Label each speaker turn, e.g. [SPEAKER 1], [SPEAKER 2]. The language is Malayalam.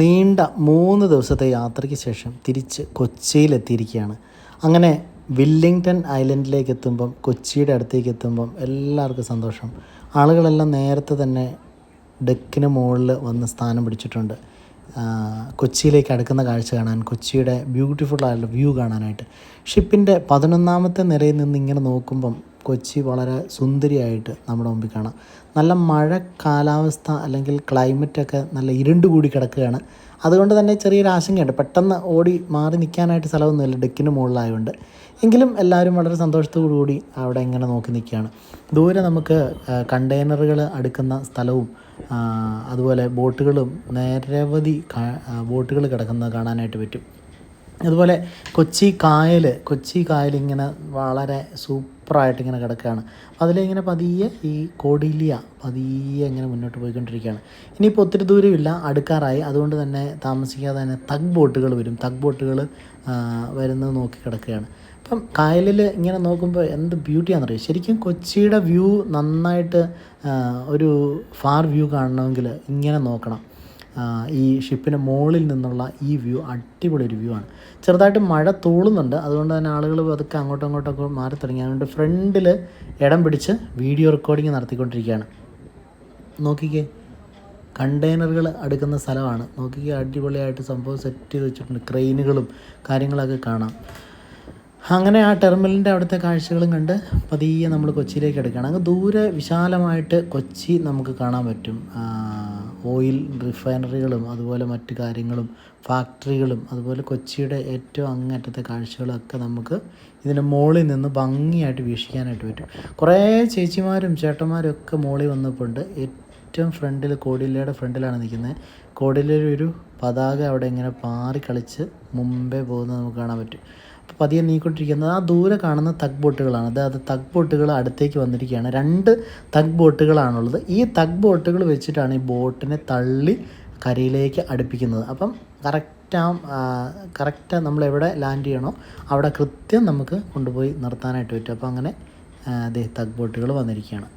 [SPEAKER 1] നീണ്ട മൂന്ന് ദിവസത്തെ യാത്രയ്ക്ക് ശേഷം തിരിച്ച് കൊച്ചിയിലെത്തിയിരിക്കുകയാണ്. അങ്ങനെ വില്ലിങ്ടൺ ഐലൻഡിലേക്ക് എത്തുമ്പം കൊച്ചിയുടെ അടുത്തേക്ക് എത്തുമ്പം എല്ലാവർക്കും സന്തോഷം. ആളുകളെല്ലാം നേരത്തെ തന്നെ ഡെക്കിന് മുകളിൽ വന്ന് സ്ഥാനം പിടിച്ചിട്ടുണ്ട്. കൊച്ചിയിലേക്ക് അടുക്കുന്ന കാഴ്ച കാണാൻ കൊച്ചിയുടെ ബ്യൂട്ടിഫുൾ ആയിട്ടുള്ള വ്യൂ കാണാനായിട്ട്. ഷിപ്പിന്റെ പതിനൊന്നാമത്തെ നിരയിൽ നിന്ന് ഇങ്ങനെ നോക്കുമ്പം കൊച്ചി വളരെ സുന്ദരിയായിട്ട് നമ്മുടെ മുമ്പിൽ കാണാം. നല്ല മഴ കാലാവസ്ഥ അല്ലെങ്കിൽ ക്ലൈമറ്റൊക്കെ നല്ല ഇരുണ്ട് കൂടി കിടക്കുകയാണ്. അതുകൊണ്ട് തന്നെ ചെറിയൊരു ആശങ്കയുണ്ട്. പെട്ടെന്ന് ഓടി മാറി നിൽക്കാനായിട്ട് സ്ഥലമൊന്നുമില്ല. ഡെക്കിന് മുകളിലായതുകൊണ്ട് എങ്കിലും എല്ലാവരും വളരെ സന്തോഷത്തോടു കൂടി അവിടെ ഇങ്ങനെ നോക്കി നിൽക്കുകയാണ്. ദൂരെ നമുക്ക് കണ്ടെയ്നറുകൾ അടുക്കുന്ന സ്ഥലവും അതുപോലെ ബോട്ടുകളും നിരവധി ബോട്ടുകൾ കിടക്കുന്നത് കാണാനായിട്ട് പറ്റും. അതുപോലെ കൊച്ചി കായൽ കൊച്ചി കായൽ ഇങ്ങനെ വളരെ സൂപ്പറായിട്ട് ഇങ്ങനെ കിടക്കുകയാണ്. അതിലിങ്ങനെ പതിയെ ഈ കോടിലിയ പതിയെ ഇങ്ങനെ മുന്നോട്ട് പോയിക്കൊണ്ടിരിക്കുകയാണ്. ഇനിയിപ്പോൾ ഒത്തിരി ദൂരമില്ല അടുക്കാറായി. അതുകൊണ്ട് തന്നെ താമസിക്കാതെ തന്നെ തഗ് ബോട്ടുകൾ വരും. തഗ് ബോട്ടുകൾ വരുന്നത് നോക്കി കിടക്കുകയാണ്. അപ്പം കായലിൽ ഇങ്ങനെ നോക്കുമ്പോൾ എന്ത് ബ്യൂട്ടിയാണെന്നറിയാം? ശരിക്കും കൊച്ചിയുടെ വ്യൂ നന്നായിട്ട് ഒരു ഫാർ വ്യൂ കാണണമെങ്കിൽ ഇങ്ങനെ നോക്കണം. ഈ ഷിപ്പിന്റെ മുകളിൽ നിന്നുള്ള ഈ വ്യൂ അടിപൊളി ഒരു വ്യൂ ആണ്. ചെറുതായിട്ട് മഴ തോളുന്നുണ്ട്. അതുകൊണ്ട് തന്നെ ആളുകൾ അതൊക്കെ അങ്ങോട്ടും ഇങ്ങോട്ടൊക്കെ മാറി തുടങ്ങി. അതുകൊണ്ട് ഫ്രണ്ടിൽ ഇടം പിടിച്ച് വീഡിയോ റെക്കോർഡിങ് നടത്തിക്കൊണ്ടിരിക്കുകയാണ്. നോക്കിക്കേ കണ്ടെയ്നറുകൾ അടുക്കുന്ന സ്ഥലമാണ്. നോക്കിക്കേ അടിപൊളിയായിട്ട് സംഭവം സെറ്റ് ചെയ്ത് വെച്ചിട്ടുണ്ട്. ക്രെയിനുകളും കാര്യങ്ങളൊക്കെ കാണാം. അങ്ങനെ ആ ടെർമിനലിന്റെ അവിടുത്തെ കാഴ്ചകളും കണ്ട് പതിയെ നമ്മൾ കൊച്ചിയിലേക്ക് എടുക്കുകയാണ്. അങ്ങ് ദൂരെ വിശാലമായിട്ട് കൊച്ചി നമുക്ക് കാണാൻ പറ്റും. ഓയിൽ റിഫൈനറികളും അതുപോലെ മറ്റു കാര്യങ്ങളും ഫാക്ടറികളും അതുപോലെ കൊച്ചിയുടെ ഏറ്റവും അങ്ങേറ്റത്തെ കാഴ്ചകളൊക്കെ നമുക്ക് ഇതിന്റെ മുകളിൽ നിന്ന് ഭംഗിയായിട്ട് വീക്ഷിക്കാനായിട്ട് പറ്റും. കുറേ ചേച്ചിമാരും ചേട്ടന്മാരും ഒക്കെ മുകളിൽ വന്നപ്പോണ്ട് ഏറ്റവും ഫ്രണ്ടിൽ കോടിലയുടെ ഫ്രണ്ടിലാണ് നിൽക്കുന്നത് കോടിലൊരു പതാക അവിടെ ഇങ്ങനെ പാറി കളിച്ച് മുമ്പേ പോകുന്നത് നമുക്ക് കാണാൻ പറ്റും. പതിയെ നീക്കൊണ്ടിരിക്കുന്നത് ആ ദൂരെ കാണുന്ന തഗ് ബോട്ടുകളാണ് അതായത് തഗ് ബോട്ടുകൾ അടുത്തേക്ക് വന്നിരിക്കുകയാണ്. രണ്ട് തഗ് ബോട്ടുകളാണുള്ളത് ഈ തഗ് ബോട്ടുകൾ വെച്ചിട്ടാണ് ഈ ബോട്ടിനെ തള്ളി കരയിലേക്ക് അടുപ്പിക്കുന്നത്. അപ്പം കറക്റ്റ് ആ കറക്റ്റ് നമ്മൾ എവിടെ ലാൻഡ് ചെയ്യണോ അവിടെ കൃത്യം നമുക്ക് കൊണ്ടുപോയി നിർത്താനായിട്ട് പറ്റും. അപ്പോൾ അങ്ങനെ തഗ് ബോട്ടുകൾ വന്നിരിക്കുകയാണ്.